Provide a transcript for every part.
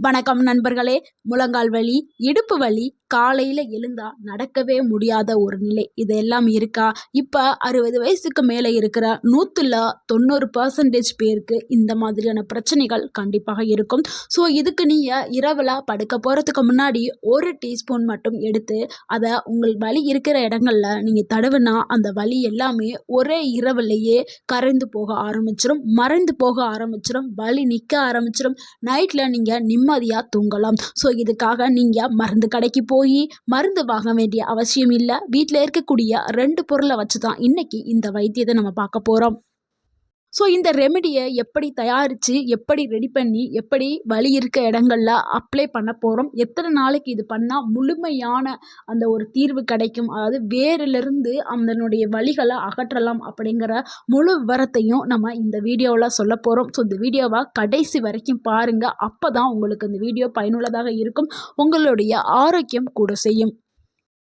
வணக்கம் நண்பர்களே. முழங்கால் வலி இடுப்பு வலி காலையில் எழுந்தா நடக்கவே முடியாத ஒரு நிலை. இதெல்லாம் இருக்கா? இப்போ அறுபது வயசுக்கு மேலே இருக்கிற நூற்றுல தொண்ணூறு பர்சன்டேஜ் பேருக்கு இந்த மாதிரியான பிரச்சனைகள் கண்டிப்பாக இருக்கும். ஸோ இதுக்கு நீங்கள் இரவில் படுக்க போகிறதுக்கு முன்னாடி ஒரு டீஸ்பூன் மட்டும் எடுத்து அதை உங்கள் வலி இருக்கிற இடங்களில் நீங்கள் தடவுனா அந்த வலி எல்லாமே ஒரே இரவுலையே கரைந்து போக ஆரம்பிச்சிடும் மறைந்து போக ஆரம்பிச்சிடும் வலி நிற்க ஆரம்பிச்சிடும் நைட்டில் நீங்கள் நிம்மதியாக தூங்கலாம். ஸோ இதுக்காக நீங்கள் மருந்து கடைக்கு போய் மருந்து வாங்க வேண்டிய அவசியம் இல்லை. வீட்டில் இருக்கக்கூடிய ரெண்டு பொருளை வச்சு தான் இன்றைக்கி இந்த வைத்தியத்தை நம்ம பார்க்க போகிறோம் ஸோ இந்த ரெமெடியை எப்படி தயாரித்து எப்படி ரெடி பண்ணி எப்படி வலி இருக்க இடங்களில் அப்ளை பண்ண போகிறோம் எத்தனை நாளைக்கு இது பண்ணால் முழுமையான அந்த ஒரு தீர்வு கிடைக்கும் அதாவது வேரிலிருந்து அதனுடைய வழிகளை அகற்றலாம் அப்படிங்கிற முழு விவரத்தையும் நம்ம இந்த வீடியோவில் சொல்ல போகிறோம் ஸோ இந்த வீடியோவை கடைசி வரைக்கும் பாருங்கள் அப்போ தான் உங்களுக்கு இந்த வீடியோ பயனுள்ளதாக இருக்கும். உங்களுடைய ஆரோக்கியம் கூட செய்யும்.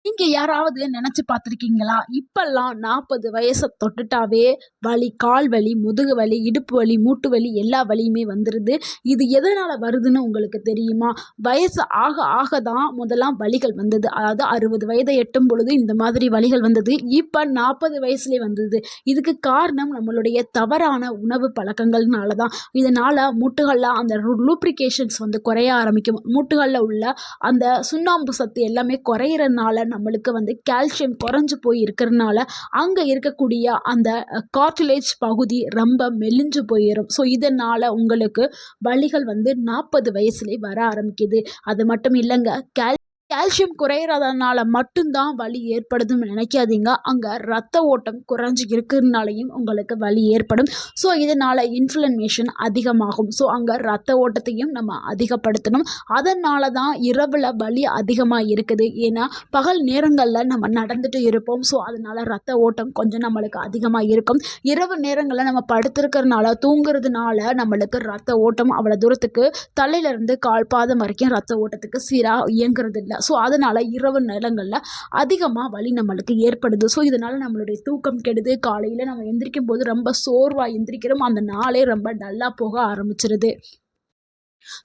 நீங்கள் யாராவது நினச்சி பார்த்துருக்கீங்களா? இப்போல்லாம் நாற்பது வயசை தொட்டுட்டாவே வலி கால் வலி முதுகு வலி இடுப்பு வலி மூட்டு வலி எல்லா வலியுமே வந்துடுது இது எதனால் வருதுன்னு உங்களுக்கு தெரியுமா? வயசு ஆக ஆக தான் முதலாம் வலிகள் வந்தது. அதாவது அறுபது வயதை எட்டும் பொழுது இந்த மாதிரி வலிகள் வந்தது. இப்போ நாற்பது வயசுலேயே வந்தது. இதுக்கு காரணம் நம்மளுடைய தவறான உணவு பழக்கங்கள்னால தான். இதனால் மூட்டுகளில் அந்த லூப்ரிகேஷன்ஸ் வந்து குறைய ஆரம்பிக்கும். மூட்டுகளில் உள்ள அந்த சுண்ணாம்பு சத்து எல்லாமே குறையிறதுனால நம்மளுக்கு வந்து கால்சியம் குறைஞ்சி போய் இருக்கிறனால அங்கே இருக்கக்கூடிய அந்த கார்டிலேஜ் பகுதி ரொம்ப மெலிஞ்சு போயிடும் ஸோ இதனால் உங்களுக்கு வலிகள் வந்து நாற்பது வயசுலேயே வர ஆரம்பிக்குது. அது மட்டும் இல்லைங்க கால் கால்சியம் குறையிறதுனால மட்டும்தான் வலி ஏற்படுதுன்னு நினைக்காதீங்க. அங்கே ரத்த ஓட்டம் குறைஞ்சி இருக்கிறதுனாலையும் உங்களுக்கு வலி ஏற்படும். ஸோ இதனால் இன்ஃப்ளமேஷன் அதிகமாகும். ஸோ அங்கே ரத்த ஓட்டத்தையும் நம்ம அதிகப்படுத்தணும். அதனால தான் இரவில் வலி அதிகமாக இருக்குது. ஏன்னா பகல் நேரங்களில் நம்ம நடந்துட்டு இருப்போம். ஸோ அதனால் ரத்த ஓட்டம் கொஞ்சம் நம்மளுக்கு அதிகமாக இருக்கும். இரவு நேரங்களில் நம்ம படுத்திருக்கிறதுனால தூங்குறதுனால நம்மளுக்கு ரத்த ஓட்டம் அவ்வளோ தூரத்துக்கு தலையிலேருந்து கால் பாதம் வரைக்கும் ரத்த ஓட்டத்துக்கு சீராக இயங்குறது இல்லை ஸோ அதனால் இரவு நேரங்களில் அதிகமாக வலி நம்மளுக்கு ஏற்படுது. ஸோ இதனால் நம்மளுடைய தூக்கம் கெடுது. காலையில் நம்ம எந்திரிக்கும் போது ரொம்ப சோர்வாக எந்திரிக்கிறோம். அந்த நாளே ரொம்ப டல்லாக போக ஆரம்பிச்சிருது.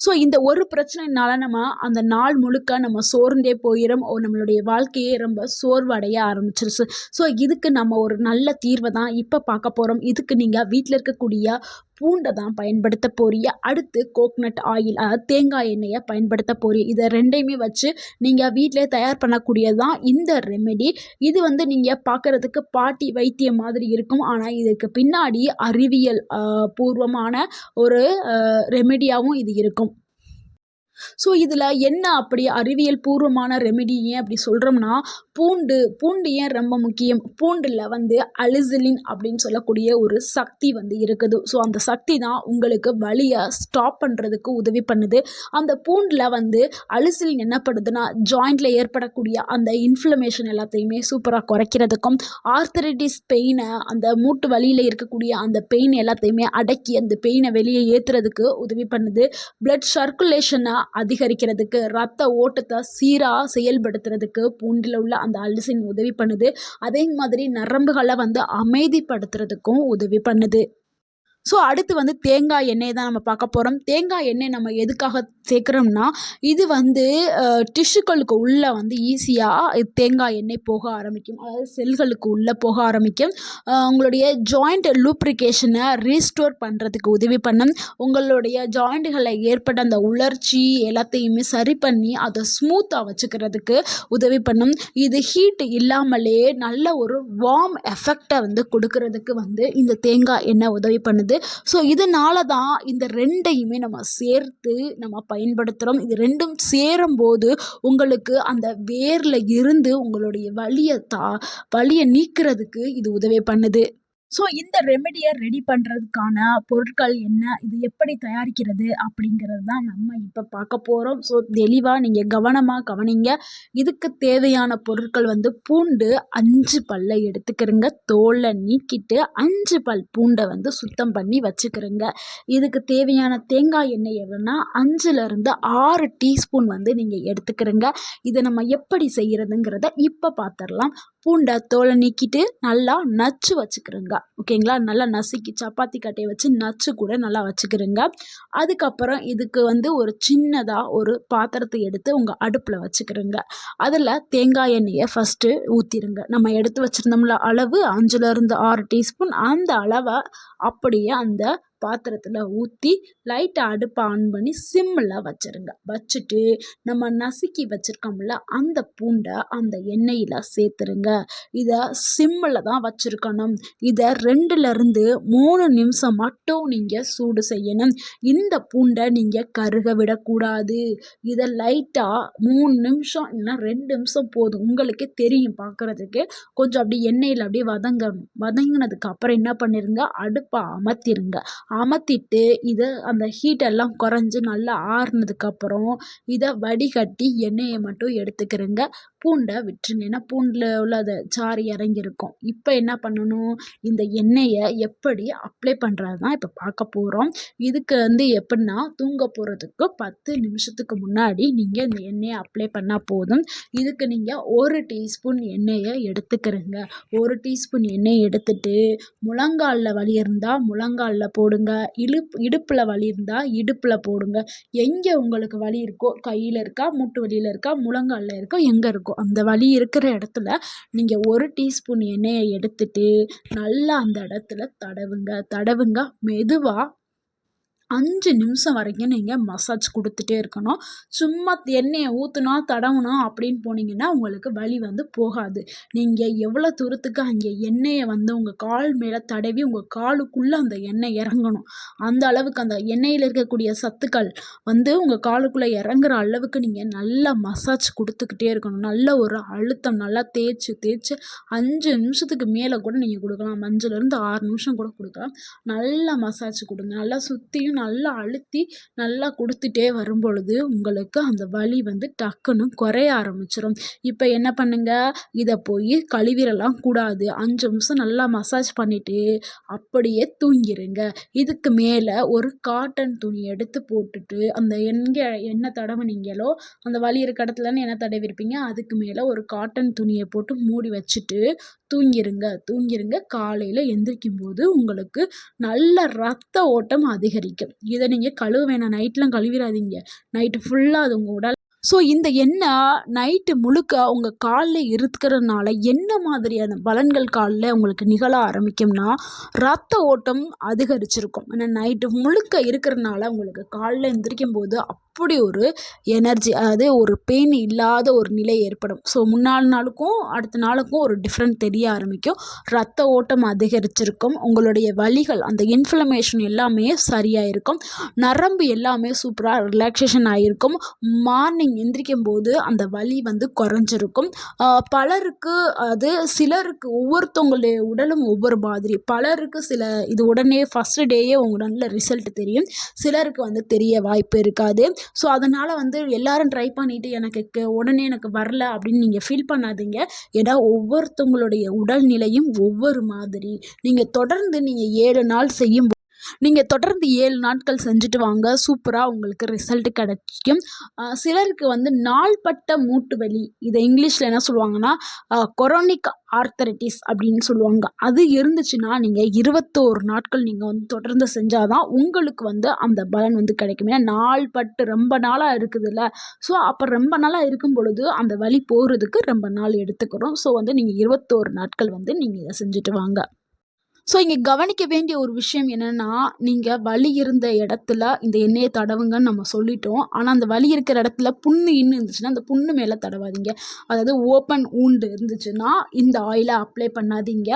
ஸோ இந்த ஒரு பிரச்சனைனால நம்ம அந்த நாள் முழுக்க நம்ம சோர்ந்தே போயிடும் நம்மளுடைய வாழ்க்கையே ரொம்ப சோர்வடைய ஆரம்பிச்சிருச்சு. ஸோ இதுக்கு நம்ம ஒரு நல்ல தீர்வை தான் இப்போ பார்க்க போகிறோம் இதுக்கு நீங்கள் வீட்டில் இருக்கக்கூடிய பூண்டை தான் பயன்படுத்த போறிய. அடுத்து கோக்னட் ஆயில் அதாவது தேங்காய் எண்ணெயை பயன்படுத்த போறீ. இதை ரெண்டையுமே வச்சு நீங்கள் வீட்டிலே தயார் பண்ணக்கூடியது தான் இந்த ரெமெடி இது வந்து நீங்கள் பார்க்குறதுக்கு பாட்டி வைத்தியம் மாதிரி இருக்கும். ஆனால் இதுக்கு பின்னாடி அறிவியல் பூர்வமான ஒரு ரெமெடியாகவும் இது இருக்கும். ஸோ இதில் என்ன அப்படி அறிவியல் பூர்வமான ரெமெடி ஏன் அப்படி சொல்கிறோம்னா பூண்டு பூண்டு ஏன் ரொம்ப முக்கியம்? பூண்டில் வந்து அலிசிலின் அப்படின்னு சொல்லக்கூடிய ஒரு சக்தி வந்து இருக்குது. ஸோ அந்த சக்தி தான் உங்களுக்கு வலியை ஸ்டாப் பண்ணுறதுக்கு உதவி பண்ணுது. அந்த பூண்டில் வந்து அலிசிலின் என்ன பண்ணுதுன்னா ஜாயிண்டில் ஏற்படக்கூடிய அந்த இன்ஃப்ளமேஷன் எல்லாத்தையுமே சூப்பராக குறைக்கிறதுக்கும் ஆர்த்தரைட்டிஸ் பெயினை அந்த மூட்டு வலியில் இருக்கக்கூடிய அந்த பெயின் எல்லாத்தையுமே அடக்கி அந்த பெயினை வெளியே ஏற்றுறதுக்கு உதவி பண்ணுது. பிளட் சர்க்குலேஷனை அதிகரிக்கிறதுக்கு ரத்த ஓட்டத்தை சீராக செயல்படுத்துறதுக்கு பூண்டில் உள்ள அந்த அல்சின் உதவி பண்ணுது. அதே மாதிரி நரம்புகளை வந்து அமைதிப்படுத்துறதுக்கும் உதவி பண்ணுது. ஸோ அடுத்து வந்து தேங்காய் எண்ணெய் தான் நம்ம பார்க்க போகிறோம் தேங்காய் எண்ணெய் நம்ம எதுக்காக சேர்க்குறோம்னா இது வந்து டிஷ்யூக்களுக்கு உள்ளே வந்து ஈஸியாக தேங்காய் எண்ணெய் போக ஆரம்பிக்கும். அதாவது செல்களுக்கு உள்ளே போக ஆரம்பிக்கும். உங்களுடைய ஜாயிண்ட் லூப்ரிகேஷனை ரீஸ்டோர் பண்ணுறதுக்கு உதவி பண்ணும். உங்களுடைய ஜாயிண்ட்டுகளில் ஏற்பட்ட அந்த உலர்ச்சி எல்லாத்தையுமே சரி பண்ணி அதை ஸ்மூத்தாக வச்சுக்கிறதுக்கு உதவி பண்ணும். இது ஹீட் இல்லாமலே நல்ல ஒரு வார்ம் எஃபெக்டை வந்து கொடுக்கறதுக்கு வந்து இந்த தேங்காய் எண்ணெய் உதவி பண்ணுது. ஸோ இதனால தான் இந்த ரெண்டையுமே நம்ம சேர்த்து நம்ம பயன்படுத்துகிறோம் இது ரெண்டும் சேரும்போது உங்களுக்கு அந்த வேரில் இருந்து உங்களுடைய வலியை தா வலியை நீக்கிறதுக்கு இது உதவி பண்ணுது. ஸோ இந்த ரெமெடியை ரெடி பண்ணுறதுக்கான பொருட்கள் என்ன? இது எப்படி தயாரிக்கிறது? அப்படிங்கிறது தான் நம்ம இப்போ பார்க்க போகிறோம் ஸோ தெளிவாக நீங்கள் கவனமாக கவனிங்க. இதுக்கு தேவையான பொருட்கள் வந்து பூண்டு அஞ்சு பல்லை எடுத்துக்கிறங்க. தோலை நீக்கிட்டு அஞ்சு பல் பூண்டை வந்து சுத்தம் பண்ணி வச்சுக்கிறங்க. இதுக்கு தேவையான தேங்காய் எண்ணெய் எவ்வளோனா அஞ்சுலேருந்து ஆறு டீஸ்பூன் வந்து நீங்கள் எடுத்துக்கிறங்க. இதை நம்ம எப்படி செய்கிறதுங்கிறத இப்போ பார்த்துடலாம் பூண்டை தோலை நீக்கிட்டு நல்லா நச்சு வச்சுக்கிறங்க. ஓகேங்களா? நல்லா நசுக்கி சப்பாத்தி கட்டையை வச்சு நச்சு கூட நல்லா வச்சுக்கிறேங்க. அதுக்கப்புறம் இதுக்கு வந்து ஒரு சின்னதாக ஒரு பாத்திரத்தை எடுத்து உங்கள் அடுப்பில் வச்சுக்கிறேங்க. அதில் தேங்காய் எண்ணெயை ஃபஸ்ட்டு ஊற்றிடுங்க நம்ம எடுத்து வச்சுருந்தோம்ல அளவு அஞ்சுலேருந்து ஆறு டீஸ்பூன். அந்த அளவை அப்படியே அந்த பாத்திரத்தில் ஊற்றி லைட்டாக அடுப்பை ஆன் பண்ணி சிம்மில் வச்சுருங்க. வச்சுட்டு நம்ம நசுக்கி வச்சுருக்கோம்ல அந்த பூண்டை அந்த எண்ணெயில் சேர்த்துருங்க. இதை சிம்மில் தான் வச்சுருக்கணும். இதை ரெண்டுலேருந்து மூணு நிமிஷம் மட்டும் நீங்கள் சூடு செய்யணும். இந்த பூண்டை நீங்கள் கருக விடக்கூடாது. இதை லைட்டாக மூணு நிமிஷம் இல்லைன்னா ரெண்டு நிமிஷம் போதும். உங்களுக்கே தெரியும் பார்க்குறதுக்கு கொஞ்சம் அப்படியே எண்ணெயில் அப்படியே வதங்கணும் வதங்கினதுக்கு அப்புறம் என்ன பண்ணிருங்க? அடுப்பை அமர்த்திருங்க அமர்த்திட்டு இதை அந்த ஹீட்டெல்லாம் குறைஞ்சி நல்லா ஆறுனதுக்கப்புறம் இதை வடிகட்டி எண்ணெயை மட்டும் எடுத்துக்கிறேங்க. பூண்டை விட்டுருங்க. பூண்டில் உள்ள அந்த சாறு இறங்கியிருக்கும். இப்போ என்ன பண்ணணும்? இந்த எண்ணெயை எப்படி அப்ளை பண்ணுறது தான் இப்போ பார்க்க போகிறோம் இதுக்கு வந்து எப்படின்னா தூங்க போகிறதுக்கு பத்து நிமிஷத்துக்கு முன்னாடி நீங்கள் இந்த எண்ணெயை அப்ளை பண்ணால் போதும். இதுக்கு நீங்கள் ஒரு டீஸ்பூன் எண்ணெயை எடுத்துக்கிறேங்க. ஒரு டீஸ்பூன் எண்ணெய் எடுத்துட்டு முழங்காலில் வலி இருந்தால் முழங்காலில் போடு போடுங்க. இடுப் இடுப்பில் வலி இருந்தால் இடுப்பில் போடுங்க. எங்கே உங்களுக்கு வலி இருக்கோ கையில் இருக்கா மூட்டு வலியில் இருக்கா முழங்காலில் இருக்கா எங்கே இருக்கோ அந்த வலி இருக்கிற இடத்துல நீங்கள் ஒரு டீஸ்பூன் எண்ணெயை எடுத்துட்டு நல்லா அந்த இடத்துல தடவுங்க. தடவுங்க மெதுவாக அஞ்சு நிமிஷம் வரைக்கும் நீங்கள் மசாஜ் கொடுத்துட்டே இருக்கணும். சும்மா எண்ணெயை ஊற்றுனா தடவணும் அப்படின்னு போனீங்கன்னா உங்களுக்கு வலி வந்து போகாது. நீங்கள் எவ்வளோ தூரத்துக்கு அங்கே எண்ணெயை வந்து உங்கள் கால் மேலே தடவி உங்கள் காலுக்குள்ளே அந்த எண்ணெய் இறங்கணும். அந்த அளவுக்கு அந்த எண்ணெயில் இருக்கக்கூடிய சத்துக்கள் வந்து உங்கள் காலுக்குள்ளே இறங்குற அளவுக்கு நீங்கள் நல்லா மசாஜ் கொடுத்துக்கிட்டே இருக்கணும். நல்ல ஒரு அழுத்தம் நல்லா தேய்ச்சி தேய்ச்சி அஞ்சு நிமிஷத்துக்கு மேலே கூட நீங்கள் கொடுக்கலாம். அஞ்சுலேருந்து ஆறு நிமிஷம் கூட கொடுக்கலாம். நல்லா மசாஜ் கொடுங்க. நல்லா சுற்றியும் நல்லா அழுத்தி நல்லா கொடுத்துட்டே வரும் பொழுது உங்களுக்கு அந்த வலி வந்து டக்குன்னு குறைய ஆரம்பிச்சிடும் இப்போ என்ன பண்ணுங்க? இதை போய் கழுவிடலாம் கூடாது. அஞ்சு நிமிஷம் நல்லா மசாஜ் பண்ணிவிட்டு அப்படியே தூங்கிடுங்க இதுக்கு மேலே ஒரு காட்டன் துணி எடுத்து போட்டுட்டு அந்த எங்கே என்ன தடவுனீங்களோ அந்த வலி இருக்க இடத்துலன்னு என்ன தடவிருப்பீங்க? அதுக்கு மேலே ஒரு காட்டன் துணியை போட்டு மூடி வச்சுட்டு தூங்கிடுங்க தூங்கிடுங்க காலையில் எந்திரிக்கும் போது உங்களுக்கு நல்ல ரத்த ஓட்டம் அதிகரிக்கும். இதை நீங்கள் கழுவ வேணாம். நைட்லாம் கழுவிடாதீங்க நைட்டு ஃபுல்லாக அது உங்கள் உடல் ஸோ இந்த எண்ணெய் நைட்டு முழுக்க உங்கள் காலில் இருக்கிறதுனால என்ன மாதிரியான பலன்கள் காலில் உங்களுக்கு நிகழ ஆரம்பிக்கும்னா ரத்த ஓட்டம் அதிகரிச்சிருக்கும். ஏன்னா நைட்டு முழுக்க இருக்கிறதுனால உங்களுக்கு காலில் எந்திரிக்கும் போது அப்படி ஒரு எனர்ஜி அதாவது ஒரு பெயின் இல்லாத ஒரு நிலை ஏற்படும். ஸோ முன்னாள் நாளுக்கும் அடுத்த நாளுக்கும் ஒரு டிஃப்ரெண்ட் தெரிய ஆரம்பிக்கும். ரத்த ஓட்டம் அதிகரிச்சிருக்கும். உங்களுடைய வலிகள் அந்த இன்ஃப்ளமேஷன் எல்லாமே சரியாக இருக்கும் நரம்பு எல்லாமே சூப்பராக ரிலாக்ஸேஷன் ஆகிருக்கும் மார்னிங் எந்திரிக்கும் போது அந்த வலி வந்து குறைஞ்சிருக்கும். பலருக்கு அது சிலருக்கு ஒவ்வொருத்தவங்களுடைய உடலும் ஒவ்வொரு மாதிரி. பலருக்கு சில இது உடனே ஃபஸ்ட்டு டேயே உங்கள் நல்ல ரிசல்ட் தெரியும். சிலருக்கு வந்து தெரிய வாய்ப்பு இருக்காது. ஸோ அதனால் வந்து எல்லோரும் ட்ரை பண்ணிவிட்டு எனக்கு உடனே எனக்கு வரல அப்படின்னு நீங்கள் ஃபீல் பண்ணாதீங்க. ஏன்னா ஒவ்வொருத்தவங்களுடைய உடல்நிலையும் ஒவ்வொரு மாதிரி. நீங்கள் தொடர்ந்து நீங்கள் ஏழு நாள் செய்யும் நீங்கள் தொடர்ந்து ஏழு நாட்கள் செஞ்சுட்டு வாங்க. சூப்பராக உங்களுக்கு ரிசல்ட் கிடைக்கும். சிலருக்கு வந்து நாள்பட்ட மூட்டு வலி இதை இங்கிலீஷில் என்ன சொல்லுவாங்கன்னா கொரோனிக் ஆர்த்தரைட்டிஸ் அப்படின்னு சொல்லுவாங்க. அது இருந்துச்சுன்னா நீங்கள் இருபத்தோரு நாட்கள் நீங்கள் வந்து தொடர்ந்து செஞ்சால் தான் உங்களுக்கு வந்து அந்த பலன் வந்து கிடைக்கும். ஏன்னா நாள் பட்டு ரொம்ப நாளாக இருக்குதுல்ல. ஸோ அப்போ ரொம்ப நாளாக இருக்கும் பொழுது அந்த வலி போகிறதுக்கு ரொம்ப நாள் எடுத்துக்கிறோம். ஸோ வந்து நீங்கள் இருபத்தோரு நாட்கள் வந்து நீங்கள் இதை செஞ்சுட்டு வாங்க. ஸோ இங்கே கவனிக்க வேண்டிய ஒரு விஷயம் என்னென்னா நீங்கள் வலி இருந்த இடத்துல இந்த எண்ணெயை தடவுங்கன்னு நம்ம சொல்லிட்டோம். ஆனால் அந்த வலி இருக்கிற இடத்துல புண்ணு இன்னும் இருந்துச்சுன்னா அந்த புண்ணு மேலே தடவாதீங்க. அதாவது ஓப்பன் ஊண்டு இருந்துச்சுன்னா இந்த ஆயிலை அப்ளை பண்ணாதீங்க.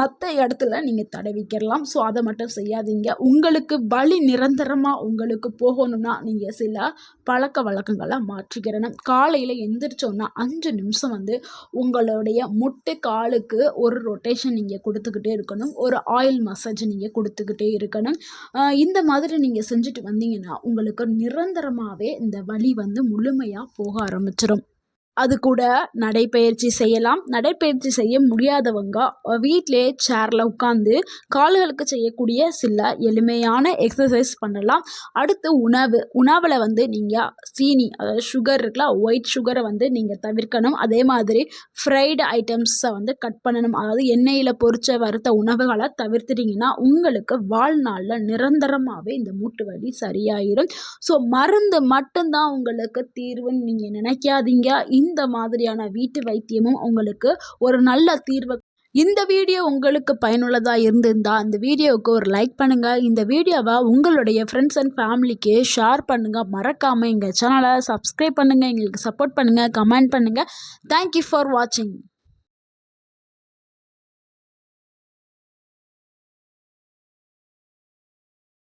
மற்ற இடத்துல நீங்கள் தடவிக்கிறலாம் ஸோ அதை மட்டும் செய்யாதீங்க. உங்களுக்கு வலி நிரந்தரமாக உங்களுக்கு போகணும்னா நீங்கள் சில பழக்க வழக்கங்களை மாற்றிக்கிறணும் காலையில் எந்திரிச்சோன்னா அஞ்சு நிமிஷம் வந்து உங்களுடைய முட்டை காலுக்கு ஒரு ரொட்டேஷன் நீங்கள் கொடுத்துக்கிட்டே இருக்கணும். ஒரு ஆயில் மசாஜ் நீங்கள் கொடுத்துக்கிட்டே இருக்கணும். இந்த மாதிரி நீங்கள் செஞ்சுட்டு வந்தீங்கன்னா உங்களுக்கு நிரந்தரமாகவே இந்த வலி வந்து முழுமையாக போக ஆரம்பிச்சிடும் அது கூட நடைப்பயிற்சி செய்யலாம். நடைப்பயிற்சி செய்ய முடியாதவங்க வீட்டிலே சேரில் உட்காந்து கால்களுக்கு செய்யக்கூடிய சில எளிமையான எக்ஸசைஸ் பண்ணலாம். அடுத்து உணவு. உணவில் வந்து நீங்கள் சீனி அதாவது சுகர் இருக்குல்ல ஒயிட் சுகரை வந்து நீங்கள் தவிர்க்கணும். அதே மாதிரி ஃப்ரைடு ஐட்டம்ஸை வந்து கட் பண்ணணும். அதாவது எண்ணெயில் பொறிச்ச வறுத்த உணவுகளை தவிர்த்துட்டிங்கன்னா உங்களுக்கு வாழ்நாளில் நிரந்தரமாகவே இந்த மூட்டு வலி சரியாயிரும். ஸோ மருந்து மட்டும்தான் உங்களுக்கு தீர்வுன்னு நீங்கள் நினைக்காதீங்க. இந்த இந்த மாதிரியான வீட்டு வைத்தியமும் உங்களுக்கு ஒரு நல்ல தீர்வை. இந்த வீடியோ உங்களுக்கு பயனுள்ளதாக இருந்திருந்தால் இந்த வீடியோவுக்கு ஒரு லைக் பண்ணுங்கள் இந்த வீடியோவை உங்களுடைய ஃப்ரெண்ட்ஸ் அண்ட் ஃபேமிலிக்கு ஷேர் பண்ணுங்கள் மறக்காமல் எங்கள் சேனலை சப்ஸ்கிரைப் பண்ணுங்கள் எங்களுக்கு சப்போர்ட் பண்ணுங்கள் கமெண்ட் பண்ணுங்கள் தேங்க்யூ ஃபார் வாட்சிங்